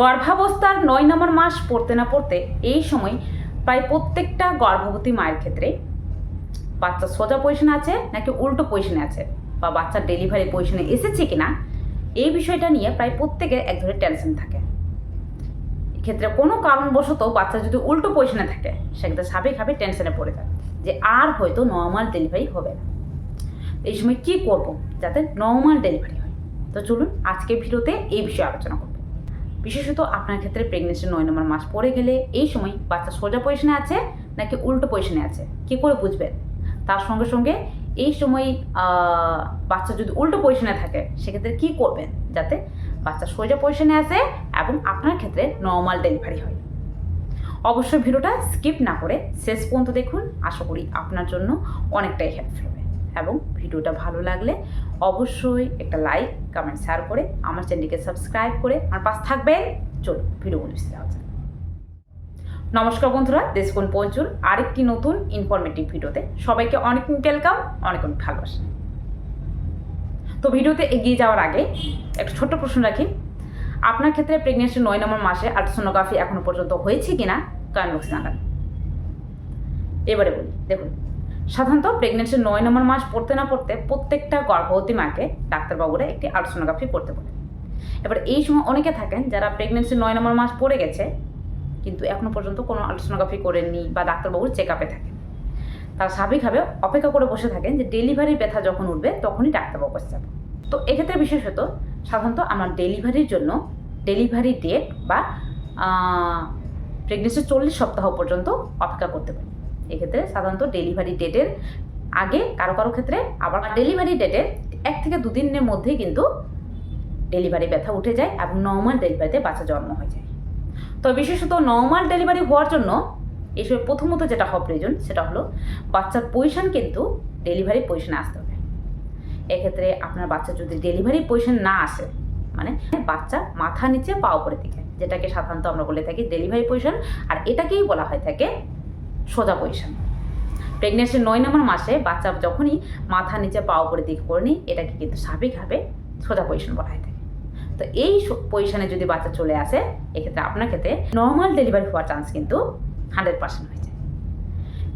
গর্ভাবস্থার নয় নম্বর মাস পড়তে না পড়তে এই সময় প্রায় প্রত্যেকটা গর্ভবতী মায়ের ক্ষেত্রে বাচ্চা সোজা পজিশনে আছে নাকি উল্টো পজিশনে আছে বা বাচ্চার ডেলিভারি পজিশনে এসেছে কিনা, এই বিষয়টা নিয়ে প্রায় প্রত্যেকের এক ধরনের টেনশন থাকে। এক্ষেত্রে কোনো কারণবশত বাচ্চা যদি উল্টো পজিশনে থাকে সেক্ষেত্রে স্বাভাবিকভাবে টেনশনে পড়ে যায় যে আর হয়তো নর্মাল ডেলিভারি হবে না। এই সময় কী করব যাতে নর্মাল ডেলিভারি হয়? তো চলুন আজকে ভিডিওতে এই বিষয়ে আলোচনা করব। বিশেষত আপনার ক্ষেত্রে প্রেগনেন্সি নয় নম্বর মাস। পড়ে গেলে এই সময় বাচ্চা সোজা পজিশনে আছে নাকি উল্টো পজিশনে আছে? কী করে বুঝবেন? তার সঙ্গে সঙ্গে এই সময় বাচ্চা যদি উল্টো পজিশনে থাকে, সেক্ষেত্রে কী করবেন? যাতে বাচ্চা সোজা পজিশনে আসে এবং আপনার ক্ষেত্রে নর্মাল ডেলিভারি হয়। অবশ্যই ভিডিওটা স্কিপ না করে শেষ পর্যন্ত দেখুন। আশা করি আপনার জন্য অনেকটাই হেল্পফুল হবে। এবং ভিডিওটা ভালো লাগলে অবশ্যই একটা লাইক কমেন্ট শেয়ার করে আমার চ্যানেলকে সাবস্ক্রাইব করে আমার পাশ থাকবেন। চলুন বুঝতে যাওয়া নমস্কার বন্ধুরা দেশগুন পঞ্চুর আরেকটি নতুন ইনফরমেটিভ ভিডিওতে সবাইকে অনেক ওয়েলকাম অনেক অনেক ভালোবাসা। তো ভিডিওতে এগিয়ে যাওয়ার আগে একটা ছোট্ট প্রশ্ন রাখি। আপনার ক্ষেত্রে প্রেগনেন্সি নয় নম্বর মাসে আলট্রাসোনোগ্রাফি এখনও পর্যন্ত হয়েছে কিনা? কমেন্ট বক্সে জানান। এবারে বলি, দেখুন সাধারণত প্রেগনেন্সির নয় নম্বর মাস পড়তে না পড়তে প্রত্যেকটা গর্ভবতী মাকে ডাক্তারবাবুরা একটি আলট্রাসোনোগ্রাফি করতে বলে। এবার এই সময় অনেকে থাকেন যারা প্রেগনেন্সির নয় নম্বর মাস পড়ে গেছে, কিন্তু এখনও পর্যন্ত কোনো আলট্রাসোনোগ্রাফি করেননি বা ডাক্তারবাবুর চেক আপে থাকেন। তারা স্বাভাবিকভাবে অপেক্ষা করে বসে থাকেন যে ডেলিভারির ব্যথা যখন উঠবে তখনই ডাক্তারবাবু কাছে যাবে তো এক্ষেত্রে বিশেষত সাধারণত আমরা ডেলিভারির জন্য ডেলিভারি ডেট বা প্রেগনেন্সির চল্লিশ সপ্তাহ পর্যন্ত অপেক্ষা করতে পারি। এক্ষেত্রে সাধারণত ডেলিভারি ডেটের আগে কারও কারও ক্ষেত্রে আবার ডেলিভারি ডেটের এক থেকে দুদিনের মধ্যেই কিন্তু ডেলিভারি ব্যথা উঠে যায় এবং নর্মাল ডেলিভারিতে বাচ্চা জন্ম হয়ে যায়। তো বিশেষত নর্মাল ডেলিভারি হওয়ার জন্য এসব প্রথমত যেটা হওয়া প্রয়োজন সেটা হলো বাচ্চার পজিশন কিন্তু ডেলিভারি পজিশনে আসতে হবে। এক্ষেত্রে আপনার বাচ্চা যদি ডেলিভারি পজিশন না আসে মানে বাচ্চা মাথা নিচে পা উপরের দিকে, যেটাকে সাধারণত আমরা বলে থাকি ডেলিভারি পজিশন আর এটাকেই বলা হয় থাকে সোজা পজিশন প্রেগনেন্সির নয় নম্বর মাসে বাচ্চা যখনই মাথা নিচে পা উপরের দিক করে নিই এটাকে কিন্তু স্বাভাবিকভাবে সোজা পজিশন বলা হয় থাকে। তো এই পজিশনে যদি বাচ্চা চলে আসে, এক্ষেত্রে আপনার ক্ষেত্রে নর্মাল ডেলিভারি হওয়ার চান্স কিন্তু হান্ড্রেড পার্সেন্ট হয়েছে।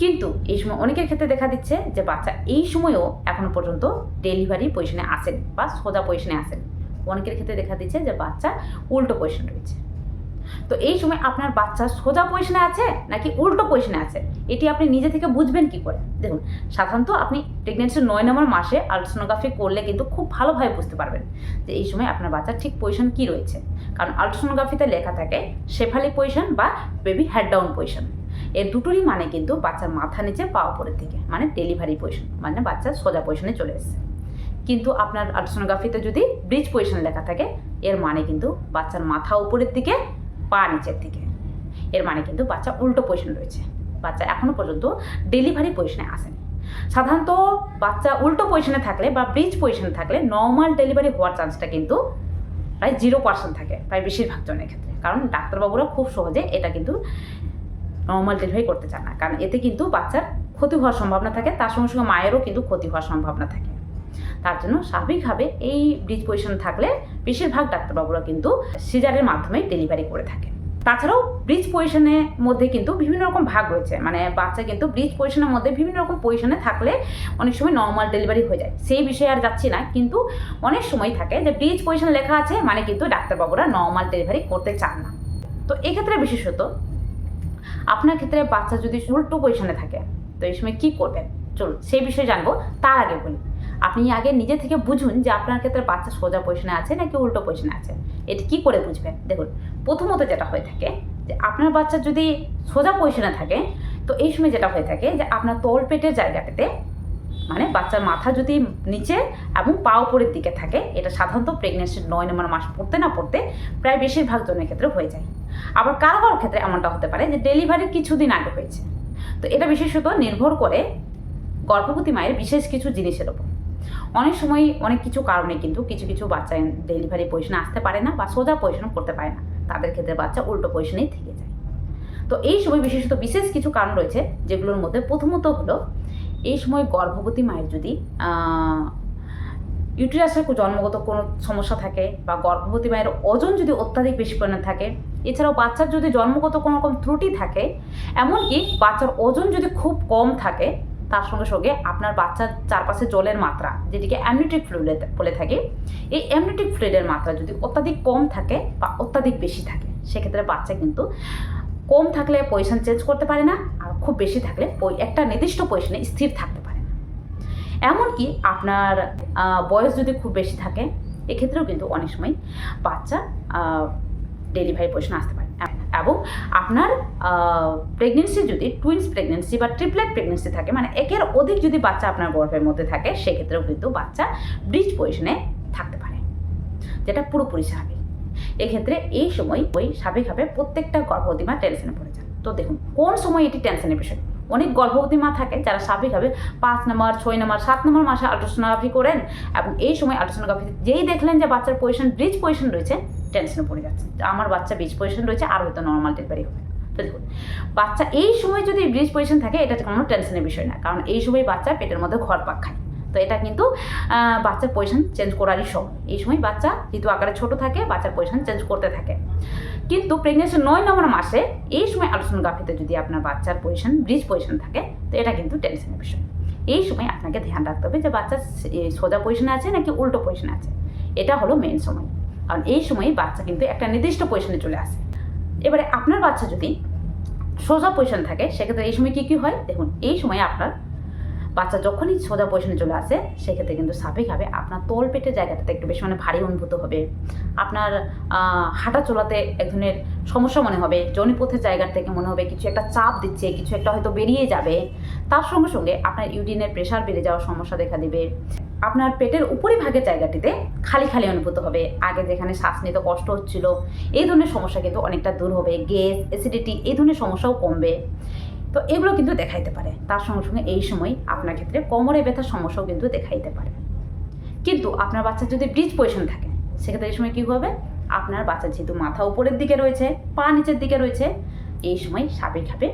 কিন্তু এই সময় অনেকের ক্ষেত্রে দেখা দিচ্ছে যে বাচ্চা এই সময়েও এখনও পর্যন্ত ডেলিভারি পজিশনে আসেন বা সোজা পজিশনে আসেন। অনেকের ক্ষেত্রে দেখা দিচ্ছে যে বাচ্চা উল্টো পজিশন রয়েছে। তো এই সময় আপনার বাচ্চা সোজা পজিশনে আছে নাকি উল্টো পজিশনে আছে? এটি আপনি নিজে থেকে বুঝবেন কি করে? দেখুন, সাধারণত আপনি প্রেগনেন্সির নয় নম্বর মাসে আলট্রাসোনোগ্রাফি করলে কিন্তু খুব ভালোভাবে বুঝতে পারবেন যে এই সময় আপনার বাচ্চার ঠিক পজিশন কী রয়েছে। কারণ আলট্রাসোনোগ্রাফিতে লেখা থাকে শেফালি পজিশন বা বেবি হেড ডাউন পজিশন এর দুটোরই মানে কিন্তু বাচ্চার মাথা নিচে পা উপরের দিকে মানে ডেলিভারি পজিশন মানে বাচ্চা সোজা পজিশনে চলে এসেছে। কিন্তু আপনার আলট্রাসোনোগ্রাফিতে যদি ব্রিজ পজিশন লেখা থাকে, এর মানে কিন্তু বাচ্চার মাথা উপরের দিকে পা নিচের দিকে। এর মানে কিন্তু বাচ্চা উল্টো পজিশন রয়েছে। বাচ্চা এখনও পর্যন্ত ডেলিভারি পজিশনে আসেনি। সাধারণত বাচ্চা উল্টো পজিশনে থাকলে বা ব্রিজ পজিশনে থাকলে নর্মাল ডেলিভারি হওয়ার চান্সটা কিন্তু প্রায় জিরো পার্সেন্ট থাকে, প্রায় বেশিরভাগ জনের ক্ষেত্রে। কারণ ডাক্তারবাবুরা খুব সহজে এটা কিন্তু নর্মাল ডেলিভারি করতে চান না। কারণ এতে কিন্তু বাচ্চার ক্ষতি হওয়ার সম্ভাবনা থাকে, তার সঙ্গে সঙ্গে মায়েরও কিন্তু ক্ষতি হওয়ার সম্ভাবনা থাকে। তার জন্য স্বাভাবিকভাবে এই ব্রিজ পজিশন থাকলে বেশিরভাগ ডাক্তারবাবুরা কিন্তু সিজারের মাধ্যমে ডেলিভারি করে থাকে। তাছাড়াও ব্রিজ পজিশনের মধ্যে কিন্তু বিভিন্ন রকম ভাগ রয়েছে। মানে বাচ্চা কিন্তু ব্রিজ পজিশনের মধ্যে বিভিন্ন রকম পজিশনে থাকলে অনেক সময় নর্মাল ডেলিভারি হয়ে যায়। সেই বিষয়ে আর যাচ্ছি না, কিন্তু অনেক সময় থাকে যে ব্রিজ পজিশন লেখা আছে মানে কিন্তু ডাক্তারবাবুরা নর্মাল ডেলিভারি করতে চান না। তো এক্ষেত্রে বিশেষত আপনার ক্ষেত্রে বাচ্চা যদি উল্টো পজিশনে থাকে, তো এই সময় কী করবেন? চলুন, সেই বিষয়ে জানব, তার আগে বলি। আপনি আগে নিজে থেকে বুঝুন যে আপনার ক্ষেত্রে বাচ্চা সোজা পজিশনে আছে নাকি উল্টো পজিশনে আছে। এটি কী করে বুঝবেন? দেখুন, প্রথমত যেটা হয়ে থাকে যে আপনার বাচ্চা যদি সোজা পজিশনে থাকে, তো এই সময় যেটা হয়ে থাকে যে আপনার তল পেটের জায়গাটাতে মানে বাচ্চার মাথা যদি নিচে এবং পা উপরের দিকে থাকে, এটা সাধারণত প্রেগনেন্সির নয় নম্বর মাস পড়তে না পড়তে প্রায় বেশিরভাগ জনের ক্ষেত্রে হয়ে যায়। আবার কারও কারও ক্ষেত্রে এমনটা হতে পারে যে ডেলিভারির কিছুদিন আগে হয়েছে। তো এটা বিশেষত নির্ভর করে গর্ভবতী মায়ের বিশেষ কিছু জিনিসের ওপর। অনেক সময় অনেক কিছু কারণে কিন্তু কিছু কিছু বাচ্চা ডেলিভারি পজিশনে আসতে পারে না বা সোজা পজিশন করতে পারে না। তাদের ক্ষেত্রে বাচ্চা উল্টো পজিশনেই থেকে যায়। তো এই সময় বিশেষত বিশেষ কিছু কারণ রয়েছে যেগুলোর মধ্যে প্রথমত হলো, এই সময় গর্ভবতী মায়ের যদি ইউটেরাসের জন্মগত কোনো সমস্যা থাকে বা গর্ভবতী মায়ের ওজন যদি অত্যাধিক বেশি পরিমাণে থাকে, এছাড়াও বাচ্চার যদি জন্মগত কোনো রকম ত্রুটি থাকে, এমনকি বাচ্চার ওজন যদি খুব কম থাকে তার সঙ্গে সঙ্গে আপনার বাচ্চার চারপাশে জলের মাত্রা যেটিকে অ্যামনিটিক ফ্লুইড বলে থাকে, এই অ্যামনিটিক ফ্লুইডের মাত্রা যদি অত্যাধিক কম থাকে বা অত্যাধিক বেশি থাকে, সেক্ষেত্রে বাচ্চা কিন্তু কম থাকলে পজিশন চেঞ্জ করতে পারে না, আর খুব বেশি থাকলে একটা নির্দিষ্ট পজিশনে স্থির থাকতে পারে না। এমনকি আপনার বয়স যদি খুব বেশি থাকে, এক্ষেত্রেও কিন্তু অনেক সময় বাচ্চা ডেলিভারি পজিশনে আসতে পারে। এবং আপনার প্রেগনেন্সি যদি টুইন্স প্রেগনেন্সি বা ট্রিপলেট প্রেগনেন্সি থাকে মানে একের অধিক যদি বাচ্চা আপনার গর্ভের মধ্যে থাকে, সেক্ষেত্রেও কিন্তু বাচ্চা ব্রিজ পজিশনে থাকতে পারে, যেটা পুরোপুরি স্বাভাবিক। এক্ষেত্রে এই সময় ওই স্বাভাবিকভাবে প্রত্যেকটা গর্ভবতী মা টেনশনে পড়ে যান। তো দেখুন, কোন সময় এটি টেনশনের বিষয়? অনেক গর্ভবতী মা থাকে যারা স্বাভাবিকভাবে পাঁচ নম্বর, ছয় নম্বর, সাত নম্বর মাসে আল্ট্রাসোনোগ্রাফি করেন এবং এই সময় আল্ট্রাসোনোগ্রাফি যেই দেখলেন যে বাচ্চার পজিশন ব্রিজ পজিশন রয়েছে টেনশনে পড়ে যাচ্ছে। আমার বাচ্চা ব্রিজ পজিশন রয়েছে, আর হয়তো নর্মাল ডেলিভারি হবে। তো দেখুন, বাচ্চা এই সময় যদি ব্রিজ পজিশন থাকে, এটা কোনো টেনশনের বিষয় না। কারণ এই সময় বাচ্চা পেটের মধ্যে ঘর পাক খায়। তো এটা কিন্তু বাচ্চার পজিশন চেঞ্জ করারই সময় এই সময় বাচ্চা যেহেতু আকারে ছোট থাকে, বাচ্চার পজিশন চেঞ্জ করতে থাকে। কিন্তু প্রেগনেন্সি নয় নম্বর মাসে এই সময় আলোচনাগ্রাফিতে যদি আপনার বাচ্চার পজিশন ব্রিজ পজিশন থাকে, তো এটা কিন্তু টেনশনের বিষয়। এই সময় আপনাকে ধ্যান রাখতে হবে যে বাচ্চা সোজা পজিশনে আছে নাকি উল্টো পজিশনে আছে। এটা হলো মেন সময়। কারণ এই সময় বাচ্চা কিন্তু একটা নির্দিষ্ট পজিশনে চলে আসে। এবারে আপনার বাচ্চা যদি সোজা পজিশন থাকে, সেক্ষেত্রে এই সময় কী কী হয়? দেখুন, এই সময় আপনার বাচ্চা যখনই সোজা পজিশনে চলে আসে, সেক্ষেত্রে কিন্তু স্বাভাবিকভাবে আপনার তল পেটের জায়গাটাতে একটু বেশি মানে ভারী অনুভূত হবে। আপনার হাঁটা চলাতে এক ধরনের সমস্যা মনে হবে। জনিপথের জায়গার থেকে মনে হবে কিছু একটা চাপ দিচ্ছে, কিছু একটা হয়তো বেরিয়ে যাবে। তার সঙ্গে সঙ্গে আপনার ইউরিনের প্রেশার বেড়ে যাওয়ার সমস্যা দেখা দিবে। আপনার পেটের উপরিভাগের জায়গাটিতে খালি খালি অনুভূত হবে। আগে যেখানে শ্বাস নিতে কষ্ট হচ্ছিল, এই ধরনের সমস্যা কিন্তু অনেকটা দূর হবে। গ্যাস অ্যাসিডিটি এই ধরনের সমস্যাও কমবে। তো এগুলো কিন্তু দেখাইতে পারে। তার সঙ্গে সঙ্গে এই সময় আপনার ক্ষেত্রে কোমরে ব্যথার সমস্যাও কিন্তু দেখাইতে পারে। কিন্তু আপনার বাচ্চা যদি ব্রিজ পজিশন থাকে, সেক্ষেত্রে এই সময় কী হবে? আপনার বাচ্চা যেহেতু মাথা উপরের দিকে রয়েছে, পা নিচের দিকে রয়েছে, এই সময় স্বাভাবিকভাবে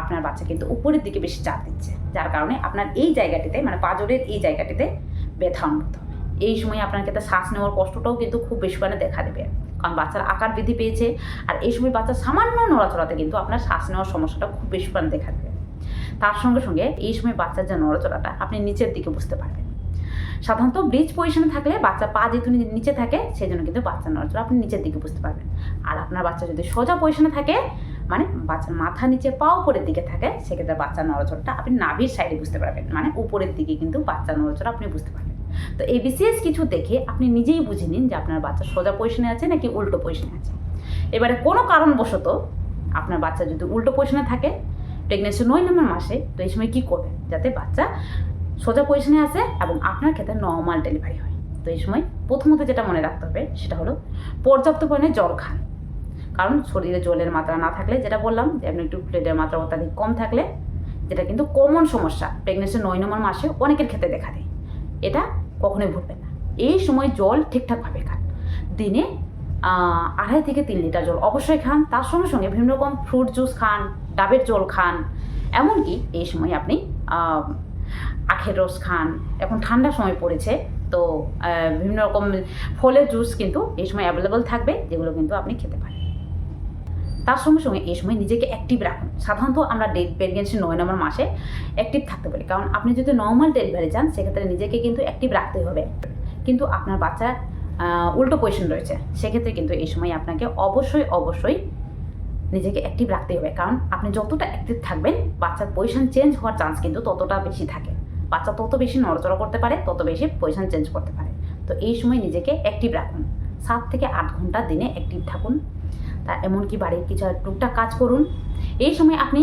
আপনার বাচ্চা কিন্তু উপরের দিকে বেশি চাপ দিচ্ছে। যার কারণে আপনার এই জায়গাটিতে মানে পাজরের এই জায়গাটিতে ব্যথা অনুভূত হবে এই সময় আপনার ক্ষেত্রে শ্বাস নেওয়ার কষ্টটাও কিন্তু খুব বেশি পরিমাণে দেখা দেবে। কারণ বাচ্চার আকার বৃদ্ধি পেয়েছে আর এই সময় বাচ্চার সামান্য নড়াচড়াতে কিন্তু আপনার শ্বাস নেওয়ার সমস্যাটা খুব বেশি পরিমাণে দেখা দেবে। তার সঙ্গে সঙ্গে এই সময় বাচ্চার যে নড়াচড়াটা, আপনি নিচের দিকে বুঝতে পারবেন। সাধারণত ব্রিজ পজিশনে থাকলে বাচ্চা পা যেহেতু নিচে থাকে সেই জন্য কিন্তু বাচ্চার নড়াচড়া আপনি নিচের দিকে বুঝতে পারবেন। আর আপনার বাচ্চা যদি সোজা পজিশনে থাকে মানে বাচ্চার মাথা নিচে পা উপরের দিকে থাকে, সেক্ষেত্রে বাচ্চার নড়াচড়াটা আপনি নাভির সাইডে বুঝতে পারবেন। মানে উপরের দিকে কিন্তু বাচ্চার নড়াচড়া আপনি বুঝতে পারবেন। তো এই বিশেষ কিছু দেখে আপনি নিজেই বুঝে নিন যে আপনার বাচ্চা সোজা পজিশনে আছে নাকি উল্টো পজিশনে আছে। এবারে কোনো কারণবশত আপনার বাচ্চা যদি উল্টো পজিশনে থাকে প্রেগনেন্সি নয় নম্বর মাসে, তো এই সময় কী করবেন? যাতে বাচ্চা সোজা পজিশনে আসে এবং আপনার ক্ষেত্রে নর্মাল ডেলিভারি হয়। তো এই সময় প্রথমত যেটা মনে রাখতে হবে সেটা হলো পর্যাপ্ত পরিমাণে জল খান। কারণ শরীরে জলের মাত্রা না থাকলে, যেটা বললাম যে আপনি একটু প্লেটের মাত্রা অত্যাধিক কম থাকলে, যেটা কিন্তু কমন সমস্যা প্রেগনেন্সি নয় নম্বর মাসে অনেকের ক্ষেত্রে দেখা দেয়। এটা কখনোই ভুলবেন না। এই সময় জল ঠিকঠাকভাবে খান। দিনে আড়াই থেকে তিন লিটার জল অবশ্যই খান। তার সঙ্গে সঙ্গে বিভিন্ন রকম ফ্রুট জুস খান, ডাবের জল খান। এমনকি এই সময় আপনি আখের রস খান। এখন ঠান্ডা সময় পড়েছে, তো বিভিন্ন রকম ফলের জুস কিন্তু এই সময় অ্যাভেলেবল থাকবে, যেগুলো কিন্তু আপনি খেতে পারেন। তার সঙ্গে সঙ্গে এই সময় নিজেকে অ্যাক্টিভ রাখুন। সাধারণত আমরা ডেট প্রেগনেন্সি নয় নম্বর মাসে অ্যাক্টিভ থাকতে পারি। কারণ আপনি যদি নর্মাল ডেলিভারি চান, সেক্ষেত্রে নিজেকে কিন্তু অ্যাক্টিভ রাখতে হবে। কিন্তু আপনার বাচ্চার উল্টো পজিশন রয়েছে। সেক্ষেত্রে কিন্তু এই সময় আপনাকে অবশ্যই অবশ্যই নিজেকে অ্যাক্টিভ রাখতে হবে। কারণ আপনি যতটা অ্যাক্টিভ থাকবেন, বাচ্চার পজিশন চেঞ্জ হওয়ার চান্স কিন্তু ততটা বেশি থাকে। বাচ্চা তত বেশি নড়াচড়া করতে পারে, তত বেশি পজিশন চেঞ্জ করতে পারে। তো এই সময় নিজেকে অ্যাক্টিভ রাখুন। সাত থেকে আট ঘণ্টা দিনে অ্যাক্টিভ থাকুন। তা এমনকি বাড়ির কিছু টুকটাক কাজ করুন। এই সময় আপনি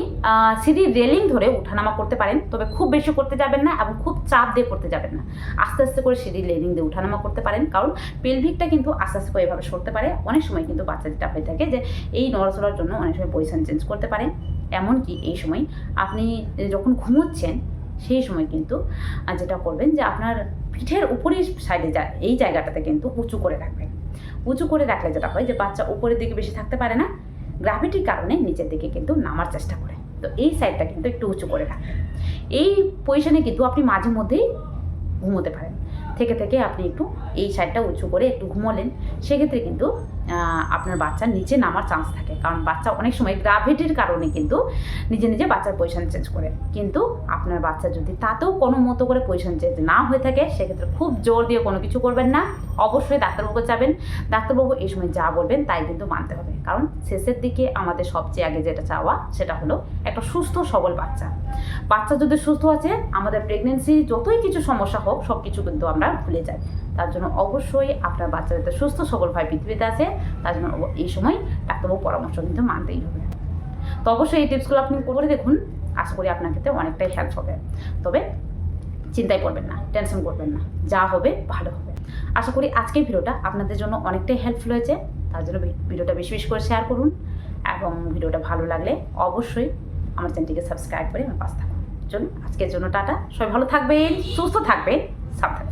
সিঁড়ির রেলিং ধরে উঠানামা করতে পারেন, তবে খুব বেশি করতে যাবেন না এবং খুব চাপ দিয়ে করতে যাবেন না। আস্তে আস্তে করে সিঁড়ির রেলিং দিয়ে উঠানামা করতে পারেন, কারণ পেলভিকটা কিন্তু আস্তে আস্তে করে এভাবে সরতে পারে। অনেক সময় কিন্তু বাচ্চা যেটা হয়ে থাকে যে এই নড়াচড়ার জন্য অনেক সময় পজিশন চেঞ্জ করতে পারে। এমনকি এই সময় আপনি যখন ঘুমোচ্ছেন, সেই সময় কিন্তু যেটা করবেন যে আপনার পিঠের উপরের সাইডে যা, এই জায়গাটাতে কিন্তু উঁচু করে রাখবেন। উঁচু করে রাখলে যেটা হয় যে বাচ্চা উপরের দিকে বেশি থাকতে পারে না গ্র্যাভিটির কারণে নিচের দিকে কিন্তু নামার চেষ্টা করে। তো এই সাইডটা কিন্তু একটু উঁচু করে রাখবেন এই পজিশনে কিন্তু আপনি মাঝে মধ্যেই ঘুমোতে পারেন। থেকে থেকে আপনি একটু এই সাইডটা উঁচু করে একটু ঘুমোলেন, সেক্ষেত্রে কিন্তু আপনার বাচ্চার নিচে নামার চান্স থাকে। কারণ বাচ্চা অনেক সময় গ্রাভিটির কারণে কিন্তু নিজে নিজে বাচ্চার পজিশন চেঞ্জ করে। কিন্তু আপনার বাচ্চা যদি তাতেও কোনো মতো করে পজিশন চেঞ্জ না হয়ে থাকে, সেক্ষেত্রে খুব জোর দিয়ে কোনো কিছু করবেন না। অবশ্যই ডাক্তারবাবু যাবেন। ডাক্তারবাবু এই সময় যা বলবেন তাই কিন্তু মানতে হবে। কারণ শেষের দিকে আমাদের সবচেয়ে আগে যেটা চাওয়া, সেটা হলো একটা সুস্থ, সবল বাচ্চা। বাচ্চা যদি সুস্থ আছে, আমাদের প্রেগনেন্সি যতই কিছু সমস্যা হোক সব কিছু কিন্তু আমরা ভুলে যাই। তার জন্য অবশ্যই আপনার বাচ্চা যাতে সুস্থ সবলভাবে পৃথিবীতে আছে, তার জন্য এই সময় ডাক্তারবাবু পরামর্শ কিন্তু মানতেই হবে। তো অবশ্যই এই টিপসগুলো আপনি করে দেখুন, আশা করি আপনার ক্ষেত্রে অনেকটাই হেল্প হবে। তবে চিন্তায় পড়বেন না টেনশন করবেন না, যা হবে ভালো হবে। আশা করি আজকের ভিডিওটা আপনাদের জন্য অনেকটাই হেল্পফুল হয়েছে, তার জন্য ভিডিওটা বেশি বেশি করে শেয়ার করুন এবং ভিডিওটা ভালো লাগলে অবশ্যই আমার চ্যানেলটিকে সাবস্ক্রাইব করে আমার পাশে থাকুন। চলুন, আজকের জন্য টাটা, সবাই ভালো থাকবেন, সুস্থ থাকবেন, সাবধানে।